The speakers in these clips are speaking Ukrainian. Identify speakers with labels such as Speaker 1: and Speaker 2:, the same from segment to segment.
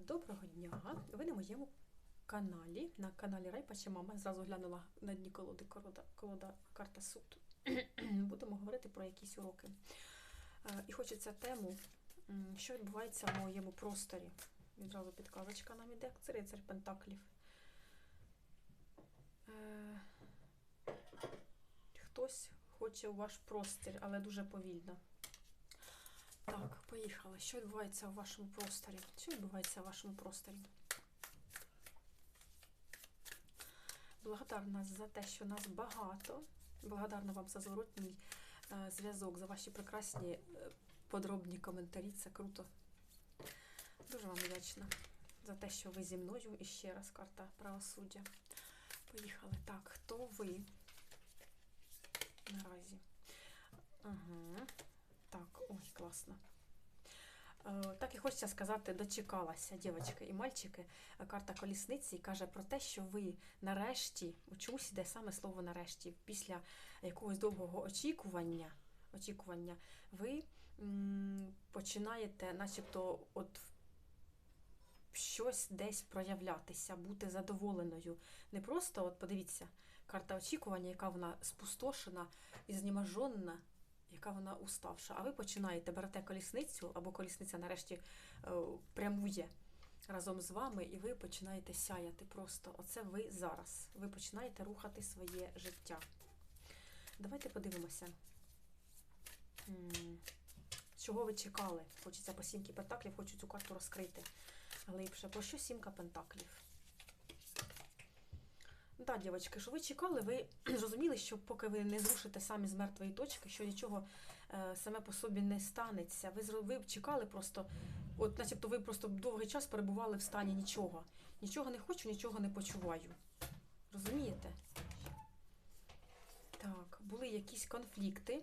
Speaker 1: Доброго дня! Ви на моєму каналі, на каналі Райпача Мама. Зразу глянула на дні колоди колода, карта суд. Будемо говорити про якісь уроки. Е, І хочеться тему, що відбувається в моєму просторі. Відразу підказочка нам іде. Це рицар Пентаклів. Е, Хтось хоче у ваш простір, але дуже повільно. Так, поїхали. Що відбувається у вашому просторі? Що відбувається у вашому просторі? Благодарна за те, що нас багато. Благодарна вам за зворотній е, зв'язок, за ваші прекрасні е, подробні коментарі. Це круто. Дуже вам вдячна за те, що ви зі мною. І ще раз карта правосуддя. Поїхали. Так, хто ви наразі? Ага. Так, ой, класно. Е, Так і хочеться сказати, дочекалася, дівчатки і мальчики. Е, Карта колісниці каже про те, що ви нарешті, чомусь йде саме слово нарешті, після якогось довгого очікування, очікування ви починаєте, начебто, от щось десь проявлятися, бути задоволеною. Не просто, от подивіться, карта очікування, яка вона спустошена і знеможена, яка вона уставша. А ви починаєте, берете колісницю, або колісниця нарешті е, прямує разом з вами, і ви починаєте сяяти просто. Оце ви зараз. Ви починаєте рухати своє життя. Давайте подивимося. Чого ви чекали? Хочеться по сімки пентаклів, хочу цю карту розкрити глибше. Про що сімка пентаклів? Так, дівчатки, що ви чекали, ви розуміли, що поки ви не зрушите самі з мертвої точки, що нічого е, саме по собі не станеться. Ви, ви чекали просто, от начебто ви просто довгий час перебували в стані нічого. Нічого не хочу, нічого не почуваю. Розумієте? Так, були якісь конфлікти,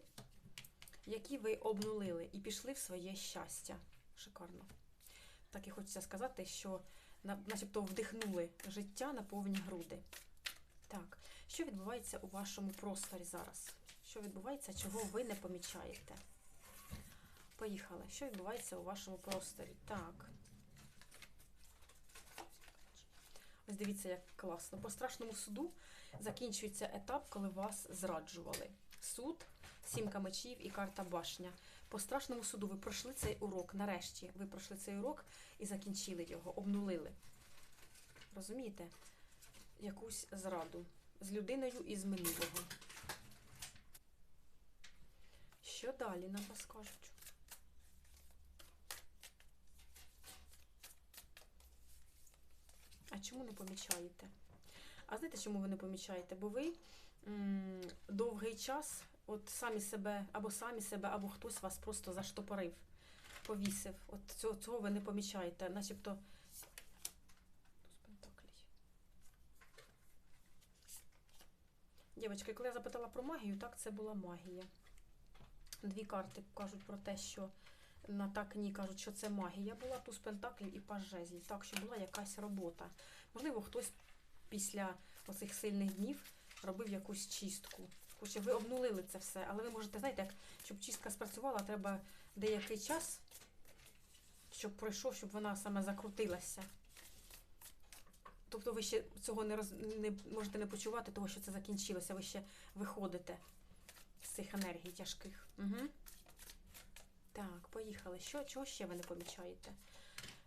Speaker 1: які ви обнулили і пішли в своє щастя. Шикарно. Так і хочеться сказати, що на- начебто вдихнули життя на повні груди. Так, що відбувається у вашому просторі зараз? Що відбувається, чого ви не помічаєте? Поїхали. Що відбувається у вашому просторі? Так. Ось дивіться, як класно. По страшному суду закінчується етап, коли вас зраджували. Суд, сімка мечів і карта башня. По страшному суду ви пройшли цей урок. Нарешті ви пройшли цей урок і закінчили його, обнулили. Розумієте? Якусь зраду з людиною із минулого. Що далі нам розкажуть? А чому не помічаєте? А знаєте, чому ви не помічаєте? Бо ви м, довгий час от самі себе, або самі себе, або хтось вас просто заштопорив, повісив. От цього, цього ви не помічаєте, начебто. Туз пентаклей. Дівчатки, коли я запитала про магію, так це була магія. Дві карти кажуть про те, що на так ні кажуть, що це магія була, туз пентаклів і паж. Так, що була якась робота. Можливо, хтось після оцих сильних днів робив якусь чистку. Хоча ви обнулили це все, але ви можете, знаєте, як, щоб чистка спрацювала, треба деякий час, щоб пройшов, щоб вона саме закрутилася. Тобто ви ще цього не, роз... не можете не почувати, того, що це закінчилося, ви ще виходите з цих енергій тяжких. Угу. Так, поїхали. Що, чого ще ви не помічаєте?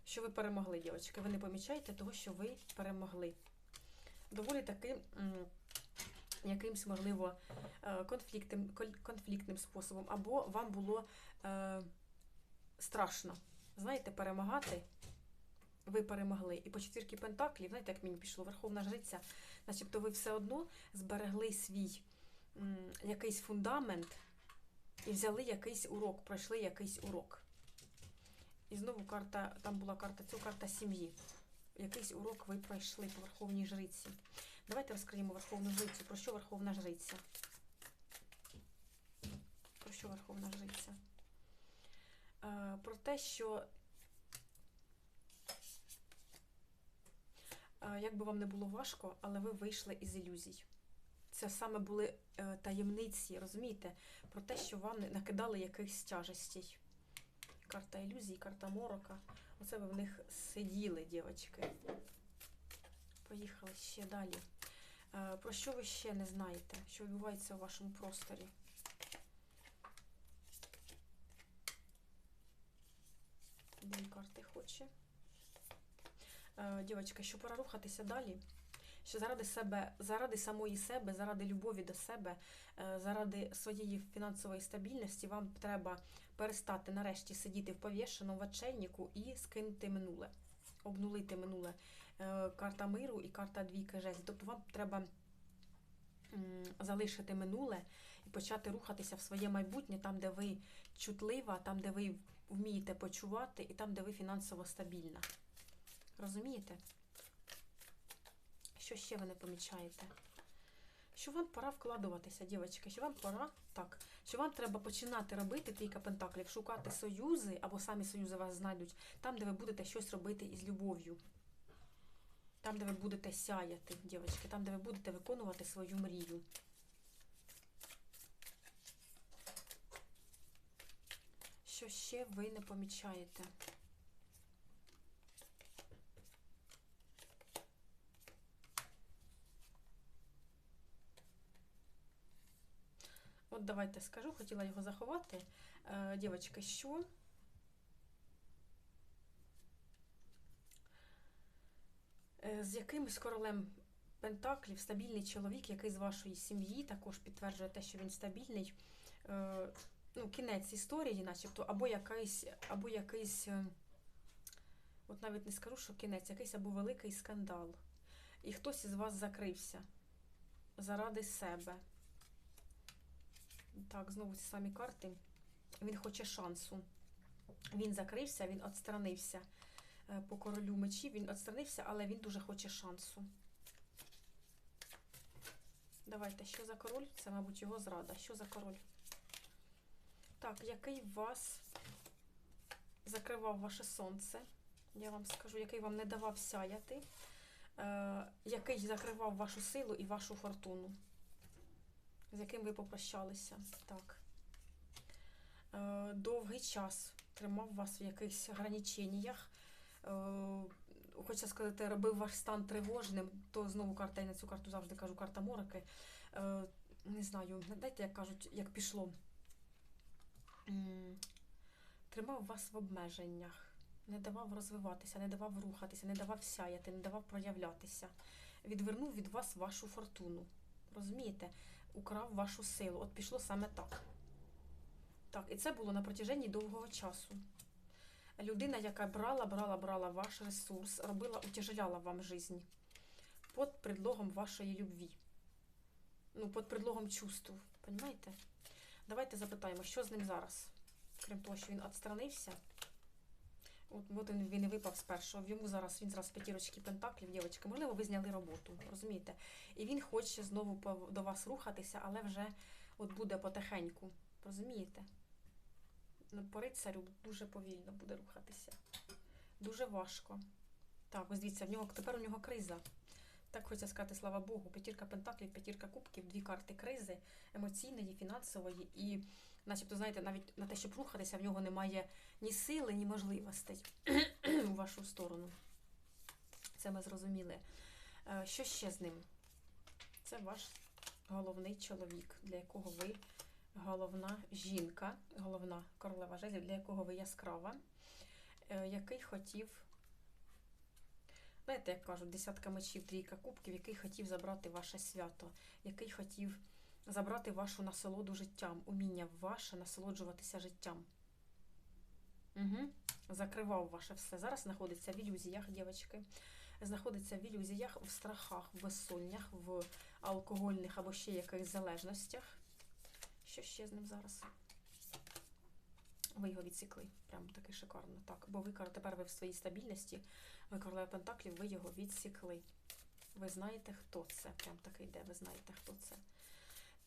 Speaker 1: Що ви перемогли, дівчатки? Ви не помічаєте того, що ви перемогли. Доволі таки якимсь, можливо, е, конфліктним, конфліктним способом, або вам було е, страшно, знаєте, перемагати. Ви перемогли. І по четвірки Пентаклів, знаєте, як мені пішло, Верховна Жриця, начебто ви все одно зберегли свій м, якийсь фундамент і взяли якийсь урок, пройшли якийсь урок. І знову карта, там була карта, це карта сім'ї. Якийсь урок ви пройшли по Верховній Жриці. Давайте розкриємо Верховну Жрицю. Про що Верховна Жриця? Про що Верховна Жриця? Е, про те, що як би вам не було важко, але ви вийшли із ілюзій. Це саме були е, таємниці, розумієте, про те, що вам не накидали якихось тяжестей. Карта ілюзій, карта морока. Оце ви в них сиділи, дівчатки. Поїхали ще далі. Е, Про що ви ще не знаєте? Що відбувається у вашому просторі? Дві карти хоче. Е, Дівчатка, що пора рухатися далі. Що заради себе, заради самої себе, заради любові до себе, е, заради своєї фінансової стабільності, вам треба перестати нарешті сидіти в повішеному в і скинути минуле, обнулити минуле. Е, Карта миру і карта двійки жезлів. Тобто вам треба залишити минуле і почати рухатися в своє майбутнє, там, де ви чутлива, там, де ви вмієте почувати, і там, де ви фінансово стабільна. Розумієте? Що ще ви не помічаєте? Що вам пора вкладуватися, дівчатки, що вам пора так, що вам треба починати робити трійка пентаклів, шукати союзи, або самі союзи вас знайдуть, там, де ви будете щось робити із любов'ю. Там, де ви будете сяяти, дівчатки, там, де ви будете виконувати свою мрію. Що ще ви не помічаєте? От давайте скажу, хотіла його заховати. Е, дівчатки, що? Е, З якимось королем Пентаклів стабільний чоловік, який з вашої сім'ї також підтверджує те, що він стабільний. Е, ну, кінець історії, начебто, або якийсь, або якийсь, от навіть не скажу, що кінець, якийсь або великий скандал. І хтось із вас закрився заради себе. Так, знову ці самі карти. Він хоче шансу. Він закрився, він відстранився е, по королю мечів, він відстранився, але він дуже хоче шансу. Давайте, що за король? Це, мабуть, його зрада. Що за король? Так, який вас закривав ваше сонце? Я вам скажу, який вам не давав сяяти, е, який закривав вашу силу і вашу фортуну, з яким ви попрощалися. Так. Е, довгий час тримав вас в якихось ограниченнях. Е, Хочеться сказати, робив ваш стан тривожним, то знову карта, я на цю карту завжди кажу, карта мороки. Е, не знаю, дайте, як кажуть, як пішло. Тримав вас в обмеженнях, не давав розвиватися, не давав рухатися, не давав сяяти, не давав проявлятися. Відвернув від вас вашу фортуну. Розумієте? Украв вашу силу. От пішло саме так. Так, і це було на протяженні довгого часу. Людина, яка брала, брала, брала ваш ресурс, робила, утяжеляла вам жизнь під предлогом вашої любві. Ну, під предлогом чувств. Понимаєте? Давайте запитаємо, що з ним зараз? Крім того, що він відстранився. От, от він, він і випав з першого. Йому зараз він зараз п'ятірочки пентаклів, дівчатки. Можливо, ви зняли роботу, розумієте? І він хоче знову до вас рухатися, але вже от буде потихеньку. Розумієте? Ну, По рицарю дуже повільно буде рухатися. Дуже важко. Так, ось дивіться, в нього тепер у нього криза. Так хочеться сказати, слава Богу, п'ятірка пентаклів, п'ятірка кубків, дві карти кризи емоційної, фінансової і, начебто, знаєте, навіть на те, щоб рухатися, в нього немає ні сили, ні можливостей у вашу сторону. Це ми зрозуміли. Е, Що ще з ним? Це ваш головний чоловік, для якого ви головна жінка, головна королева жезлів, для якого ви яскрава, е, який хотів Знаєте, як кажуть, десятка мечів, трійка кубків, який хотів забрати ваше свято, який хотів забрати вашу насолоду життям, уміння ваше насолоджуватися життям. Угу. Закривав ваше все. Зараз знаходиться в ілюзіях, дівчатки. Знаходиться в ілюзіях, в страхах, в безсоннях, в алкогольних або ще якихось залежностях. Що ще з ним зараз? Ви його відсікли. Прям таки шикарно. Так, бо ви тепер ви в своїй стабільності, ви королева Пентаклів, ви його відсікли. Ви знаєте, хто це. Прям таки йде, ви знаєте, хто це.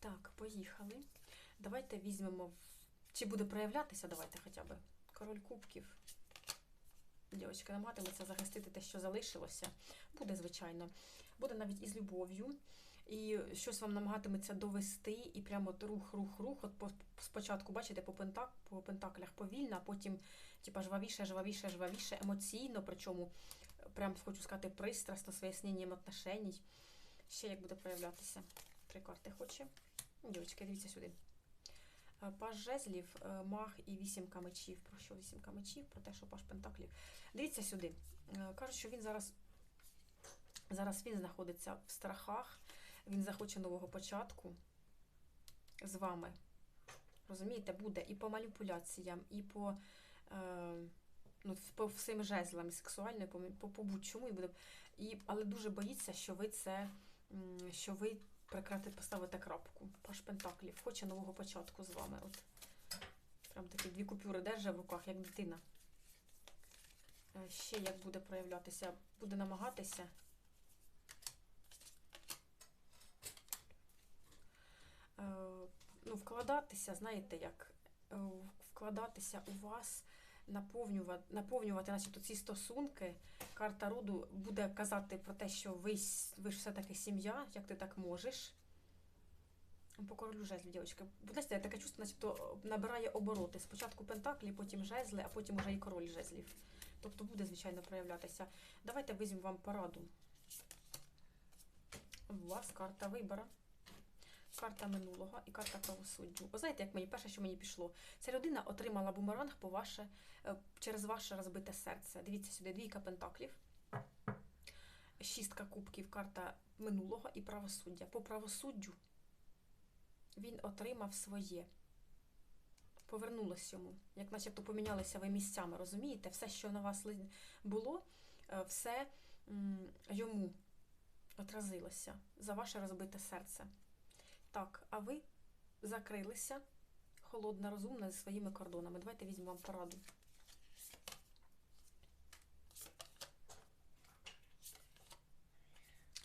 Speaker 1: Так, поїхали. Давайте візьмемо. Чи буде проявлятися, давайте хоча б. Король кубків. Дівчатка намагатиметься захистити те, що залишилося. Буде, звичайно. Буде навіть із любов'ю. І щось вам намагатиметься довести, і прямо от рух, рух, рух. От спочатку, бачите, по, пентак, по пентаклях повільно, а потім типа жвавіше, жвавіше, жвавіше, емоційно, причому прям хочу сказати, пристрасно, з виясненням отношеній. Ще як буде проявлятися. Три карти хоче. Дівчатки, дивіться сюди. Е, Паж жезлів, е, маг і вісімка мечів. Про що вісімка мечів? Про те, що паж пентаклів. Дивіться сюди. Е, Кажуть, що він зараз, зараз він знаходиться в страхах, він захоче нового початку з вами. Розумієте, буде і по маніпуляціям, і по, е, ну, по всім жезлам, сексуально, по, по, по будь-чому. Буде, і, але дуже боїться, що ви це, що ви прекрати поставите крапку. Паш Пентаклів, хоче нового початку з вами. От. Прям такі дві купюри держа в руках, як дитина. Е, Ще як буде проявлятися, буде намагатися. Е, ну, вкладатися, знаєте, як е, вкладатися у вас, наповнювати, наповнювати начебто, ці стосунки. Карта роду буде казати про те, що ви, ви ж все-таки сім'я, як ти так можеш. По королю жезлів, дівчатки. Будь ласка, таке чувство, начебто набирає обороти. Спочатку пентаклі, потім жезли, а потім уже і король жезлів. Тобто буде, звичайно, проявлятися. Давайте візьмемо вам пораду. У вас карта вибора, карта минулого і карта правосуддю. Ви знаєте, як мені перше, що мені пішло? Ця людина отримала бумеранг по ваше, е, через ваше розбите серце. Дивіться сюди, двійка пентаклів, шістка кубків, карта минулого і правосуддя. По правосуддю він отримав своє. Повернулось йому, як начебто помінялися ви місцями, розумієте? Все, що на вас було, е, все йому отразилося за ваше розбите серце. Так, а ви закрилися холодна, розумна зі своїми кордонами. Давайте візьмемо вам пораду.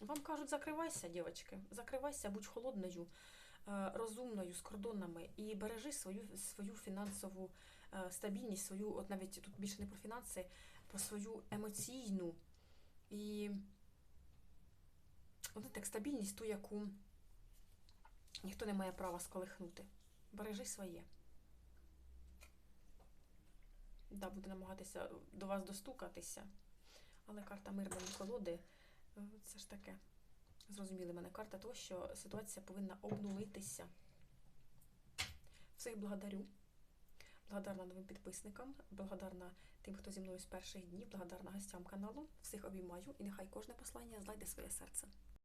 Speaker 1: Вам кажуть, закривайся, дівчатки, закривайся, будь холодною, е, розумною, з кордонами і бережи свою, свою фінансову е, стабільність, свою, от навіть тут більше не про фінанси, про свою емоційну і от так, стабільність, ту, яку ніхто не має права сколихнути. Бережи своє. Да, буде намагатися до вас достукатися. Але карта мирної колоди е, це ж таке. Зрозуміли мене карта того, що ситуація повинна обнулитися. Всіх благодарю. Благодарна новим підписникам, благодарна тим, хто зі мною з перших днів, благодарна гостям каналу. Всіх обіймаю і нехай кожне послання знайде своє серце.